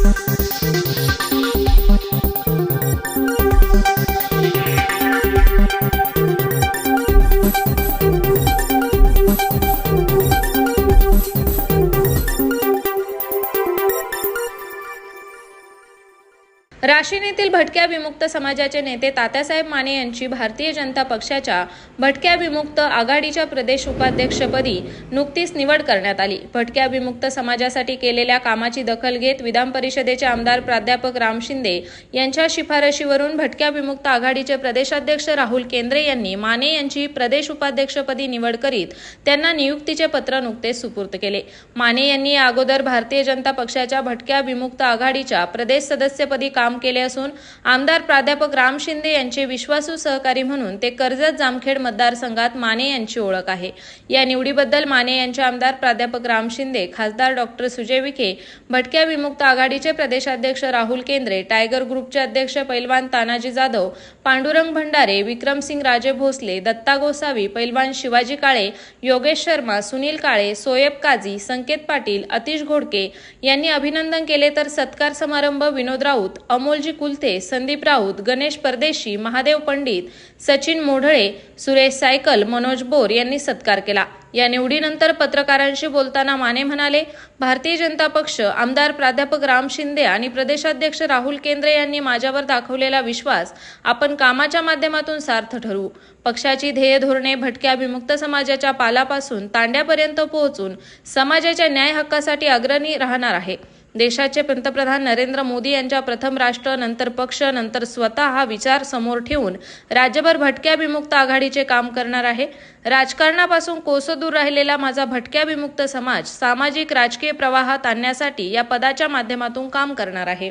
Thank you. राशीनेतील भटक्या विमुक्त समाजाचे नेते तात्यासाहेब माने यांची भारतीय जनता पक्षाच्या भटक्या विमुक्त आघाडीच्या प्रदेश उपाध्यक्षपदी नुकतीच निवड करण्यात आली. भटक्या विमुक्त समाजासाठी केलेल्या कामाची दखल घेत विधान परिषदेचे आमदार प्राध्यापक राम शिंदे यांच्या शिफारशीवरून भटक्या विमुक्त आघाडीचे प्रदेशाध्यक्ष राहुल केंद्रे यांनी माने यांची प्रदेश उपाध्यक्षपदी निवड करीत त्यांना नियुक्तीचे पत्र नुकतेच सुपूर्द केले. माने यांनी अगोदर भारतीय जनता पक्षाच्या भटक्या विमुक्त आघाडीच्या प्रदेश सदस्यपदी काम केले असून आमदार प्राध्यापक राम शिंदे यांचे विश्वासू सहकारी म्हणून ते कर्जत जामखेड मतदारसंघात माने यांची ओळख आहे. या निवडीबद्दल माने यांचे आमदार प्राध्यापक राम शिंदे खासदार डॉक्टर सुजय विखे भटक्या विमुक्त आघाडीचे प्रदेशाध्यक्ष राहुल केंद्रे टायगर ग्रुपचे अध्यक्ष पैलवान तानाजी जाधव पांडुरंग भंडारे विक्रमसिंग राजे भोसले दत्ता गोसावी पैलवान शिवाजी काळे योगेश शर्मा सुनील काळे सोयब काझी संकेत पाटील अतिश घोडके यांनी अभिनंदन केले तर सत्कार समारंभ विनोद राऊत अमोलजी कुलते संदीप राऊत गणेश परदेशी महादेव पंडित सचिन मोढळे सुरेश सायकल मनोज बोर यांनी सत्कार केला. या निवडीनंतर पत्रकारांशी बोलताना माने म्हणाले भारतीय जनता पक्ष आमदार प्राध्यापक राम शिंदे आणि प्रदेशाध्यक्ष राहुल केंद्रे यांनी माझ्यावर दाखवलेला विश्वास आपण कामाच्या माध्यमातून सार्थ ठरवू. पक्षाची ध्येय धोरणे भटक्या विमुक्त समाजाच्या पालापासून तांड्यापर्यंत पोहोचून समाजाच्या न्याय हक्कासाठी अग्रणी राहणार आहे. देशाचे पंतप्रधान नरेंद्र मोदी यांच्या प्रथम राष्ट्र नंतर पक्ष नंतर स्वतः हा विचार समोर ठेवून राज्यभर भटक्या विमुक्त आघाडीचे काम करणार आहे. राजकारणापासून कोसो दूर राहिलेला माझा भटक्या विमुक्त समाज सामाजिक राजकीय प्रवाहात आणण्यासाठी या पदाच्या माध्यमातून काम करणार आहे.